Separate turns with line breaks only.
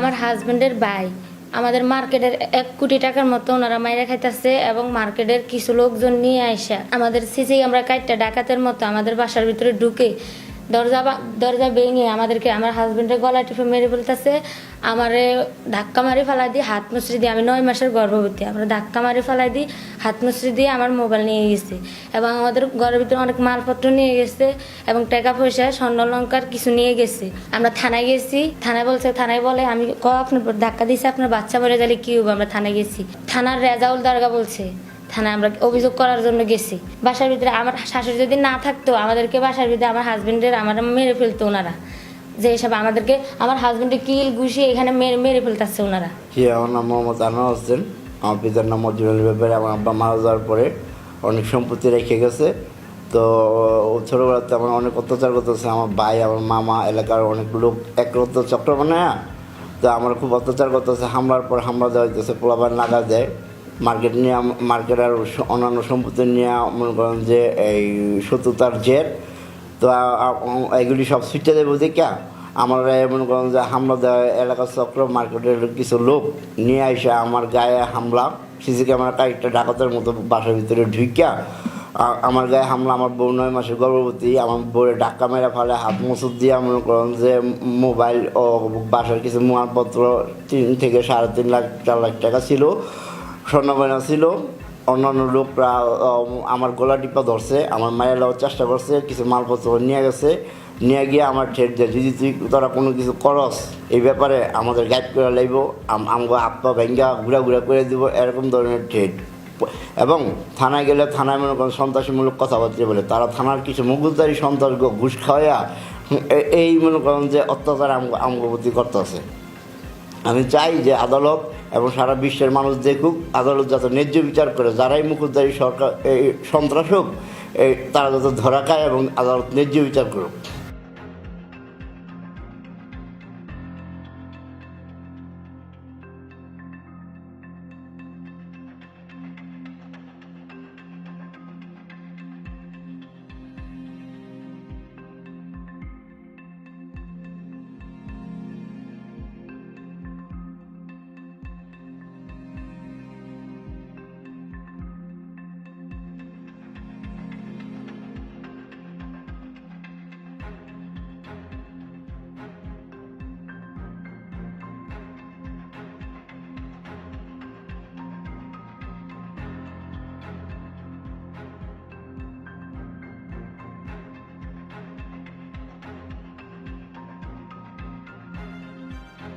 আমার হাজবেন্ডের ভাই। আমাদের মার্কেটের এক কোটি টাকার মতো ওনারা মাইরা খাইতেছে এবং মার্কেটের কিছু লোকজন নিয়ে আইসা। আমাদের সিসি আমরা কাইটটা ডাকাতের মতো আমাদের বাসার ভিতরে ঢুকে দরজা দরজা ভেঙে আমাদেরকে, আমার হাজবেন্ডের গলা টিপে মেরে বলতেছে আমারে ধাক্কা মারি ফেলাই দিই হাত মুচড়ি দিয়ে আমি নয় মাসের গর্ভবতী। আমরা ধাক্কা মারি ফেলাই দিই হাত মুচড়ি দিয়ে আমার মোবাইল নিয়ে গেছে। এবং আমাদের ঘরের ভিতরে অনেক মালপত্র নিয়ে গেছে এবং টাকা পয়সা স্বর্ণলঙ্কার কিছু নিয়ে গেছে। আমরা থানায় গেছি, থানায় বলছে, থানায় বলে, আমি ক আপনার ধাক্কা দিয়েছি, আপনার বাচ্চা মরে গেলে কি হবে আমরা থানায় গেছি। থানার রেজাউল দারগা বলছে থানায় আমরা অভিযোগ করার জন্য গেছি। বাসার ভিতরে আমার শাশুড়ি যদি না থাকতো, আমাদেরকে বাসার ভিতরে আমার হাজবেন্ডের আমার মেরে ফেলতো ওনারা। যে এসব আমাদেরকে আমার হাজবেন্ডের কিল ঘুষিয়ে এখানে মেরে মেরে ফেলতেছে ওনারা।
জি আমার নাম মোহাম্মদ আনোয়ার হোসেন। আমার পিতার নাম মজিবুল ব্যাপারে। আমার আব্বা মারা যাওয়ার পরে অনেক সম্পত্তি রেখে গেছে। তো ছোটোবেলাতে আমার অনেক অত্যাচার করতেছে। আমার ভাই, আমার মামা এলাকার অনেক লোক একরত্ব চক্র বানায় তো আমার খুব অত্যাচার করতেছে। হামলার পর হামলা দেওয়া হইতেছে পোলাবার নাগা দেয়। মার্কেট নিয়ে, মার্কেট আর অন্যান্য সম্পত্তি নিয়ে মনে করেন যে এই শত্রুতার জের। তো এগুলি সব সুইচে দেবো দেখা। আমার মনে করেন যে হামলা দেওয়া এলাকার চক্র মার্কেটের কিছু লোক নিয়ে এসে আমার গায়ে হামলা, সিসি ক্যামেরা কারেক্টটা ডাকাতের মতো বাসার ভিতরে ঢুকিয়া আমার গায়ে হামলা, আমার বউ নয় মাসের গর্ভবতী, আমার বউয়ের ডাক্কা মেরা ফেলে, হাত মুসুদ দিয়ে মনে করেন যে মোবাইল ও বাসার কিছু মালপত্র তিন থেকে সাড়ে তিন লাখ, চার লাখ টাকা ছিল। স্বর্ণগয়না ছিল। অন্যান্য লোকরা আমার গলা টিপা ধরছে, আমার মায়ের লওয়ার চেষ্টা করছে, কিছু মালপত্র নিয়ে গেছে। নিয়ে গিয়ে আমার ঠেট দেয় যদি তুই তোরা কোনো কিছু করস, এই ব্যাপারে আমাদের গাইড করে লাইব আমাকে আত্মা ভেঙ্গা, ঘুরা ঘুরা করে দিব, এরকম ধরনের ঠেট। এবং থানায় গেলে থানায় মনে করেন সন্ত্রাসীমূলক কথাবার্তা বলে, তারা থানার কিছু মুগুলদারি সন্ত্রাস ঘুষ খাওয়া এই মনে করেন যে অত্যাচার আমগো প্রতি করতেছে। আমি চাই যে আদালত এবং সারা বিশ্বের মানুষ দেখুক, আদালত যাতে ন্যায্য বিচার করে, যারাই মুখোশধারী সরকার, এই সন্ত্রাস হোক এই তারা যাতে ধরা খায় এবং আদালত ন্যায্য বিচার করুক।